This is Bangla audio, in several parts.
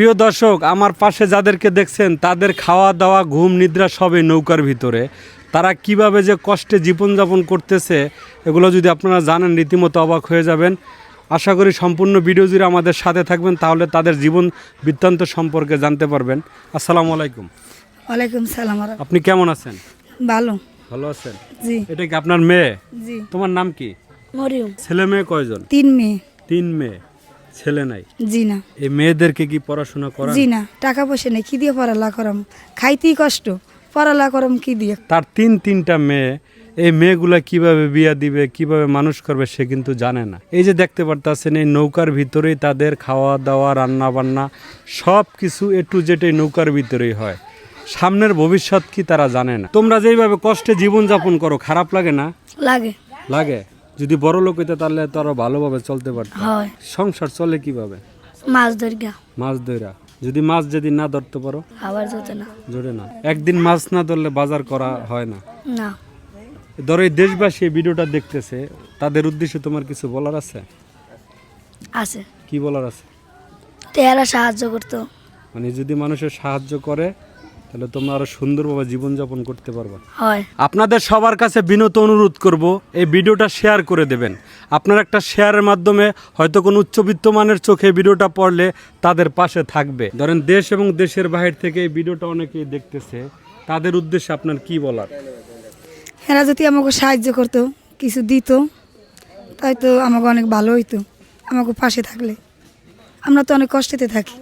প্রিয় দর্শক আমার পাশে যাদেরকে দেখছেন তাদের খাওয়া দাওয়া ঘুম নিদ্রা সবই নৌকার ভিতরে। তারা কীভাবে যে কষ্টে জীবনযাপন করতেছে এগুলো যদি আপনারা জানেন রীতিমতো অবাক হয়ে যাবেন। আশা করি সম্পূর্ণ ভিডিও জুড়ে আমাদের সাথে থাকবেন তাহলে তাদের জীবন বৃত্তান্ত সম্পর্কে জানতে পারবেন। আসসালামু আলাইকুম। ওয়ালাইকুম সালাম আর আপনি কেমন আছেন? ভালো। ভালো আছেন? জি। এটা কি আপনার মেয়ে? জি। তোমার নাম কি? মরিয়ম। ছেলে মেয়ে কয়জন? তিন মেয়ে। তিন মেয়ে। ছেলে নাই? জি না। এই মেয়েদেরকে কি পড়াশোনা করা জি না টাকা পয়সা নেই কি দিয়ে পড়ালা করাম? খাইতেই কষ্ট। পড়ালা করাম কি দিয়ে? তার তিন তিনটা মেয়ে এই মেয়েগুলা কীভাবে বিয়া দিবে কীভাবে মানুষ করবে সে কিন্তু জানে না। এই যে দেখতে পারতেছেন এই নৌকার ভিতরেই তাদের খাওয়া দাওয়া রান্না বান্না সব কিছু এ টু জেড এই নৌকার ভিতরেই হয়। সামনের ভবিষ্যৎ কি তারা জানে না। তোমরা যেইভাবে কষ্টে জীবন যাপন করো খারাপ লাগে না? লাগে। লাগে? যদি বড় লোক হইতে তাহলে তো আরও ভালোভাবে চলতে পারত। হয়। সংসার চলে কীভাবে? মাছ ধরিয়া। মাছ ধরা যদি মাছ যদি না ধরতে পারো? আবার যেতে না। জোরে না। একদিন মাছ না ধরলে বাজার করা হয় না। না। ধরো এই দেশবাসী এই ভিডিওটা দেখতেছে তাদের উদ্দেশ্যে তোমার কিছু বলার আছে? আছে। কি বলার আছে? তো এরা সাহায্য করতো। মানে যদি মানুষের সাহায্য করে তাহলে তোমরা আরও সুন্দরভাবে জীবনযাপন করতে পারবা। হয়। আপনাদের সবার কাছে বিনত অনুরোধ করব এই ভিডিওটা শেয়ার করে দেবেন। আপনার একটা শেয়ারের মাধ্যমে হয়তো কোনো উচ্চবিত্ত মানের চোখে ভিডিওটা পড়লে তাদের পাশে থাকবে। ধরেন দেশ এবং দেশের বাহির থেকে এই ভিডিওটা অনেকেই দেখতেছে। তাদের উদ্দেশ্যে আপনার কি বলার? এরা যদি আমাকে সাহায্য করতো কিছু দিত তাই তো আমাকে অনেক ভালো হইতো আমাকে পাশে থাকলে। আমরা তো অনেক কষ্টেতে থাকি।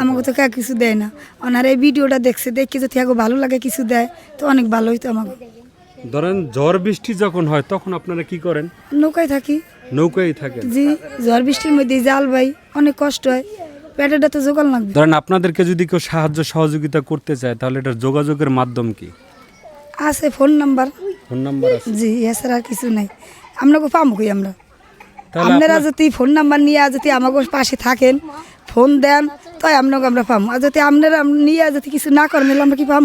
আমাকে তো কেউ কিছু দেয় না। ওনারা এই ভিডিওটা দেখছে দেখে যদি আগে ভালো লাগে কিছু দেয় তো অনেক ভালো হইতো আমাকে। ধরেন ঝড় বৃষ্টি যখন হয় তখন আপনারা কি করেন? নৌকায় থাকি। নৌকায় থাকেন। জি ঝড় বৃষ্টির মধ্যে জাল ভাই অনেক কষ্ট হয়। পেটেটা তো জোগাল লাগবে। ধরেন আপনাদেরকে যদি কেউ সাহায্য সহযোগিতা করতে চায় তাহলে এটার যোগাযোগের মাধ্যম কি? আছে ফোন নাম্বার। ফোন নাম্বার আছে? জি এছাড়া আর কিছু নাই। আপনাকে পাবো কই আমরা? আপনারা যদি ফোন নাম্বার নিয়ে যদি আমাকে পাশে থাকেন ফোন দেন তাই আপনাকে আমরা পাবো আর যদি আপনারা নিয়ে যদি কিছু না করেন, তাহলে আমরা কি পাম?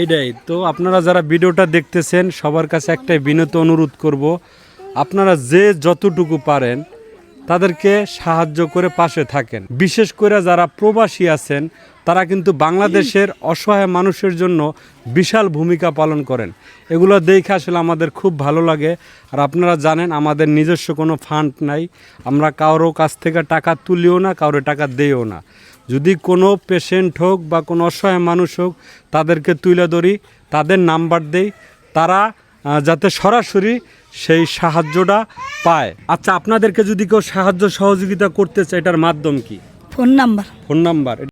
এইটাই। তো আপনারা যারা ভিডিওটা দেখতেছেন, সবার কাছে একটাই বিনত অনুরোধ করব, আপনারা যে যতটুকু পারেন, তাদেরকে সাহায্য করে পাশে থাকেন। বিশেষ করে যারা প্রবাসী আছেন, তারা কিন্তু বাংলাদেশের অসহায় মানুষের জন্য বিশাল ভূমিকা পালন করেন। এগুলো দেখে আসলে আমাদের খুব ভালো লাগে। আর আপনারা জানেন, আমাদের নিজস্ব কোনো ফান্ড নাই। আমরা কারও কাছ থেকে টাকা তুলিও না, কারও টাকা দেইও না। যদি কোনো পেশেন্ট হোক বা কোনো অসহায় মানুষ হোক তাদেরকে তুলে ধরি তাদের নাম্বার দেই তারা যাতে সরাসরি সেই সাহায্যটা পায়। আচ্ছা আপনাদেরকে যদি কেউ সাহায্য সহযোগিতা করতে চায় এটার মাধ্যম কি? Phone number. Phone number.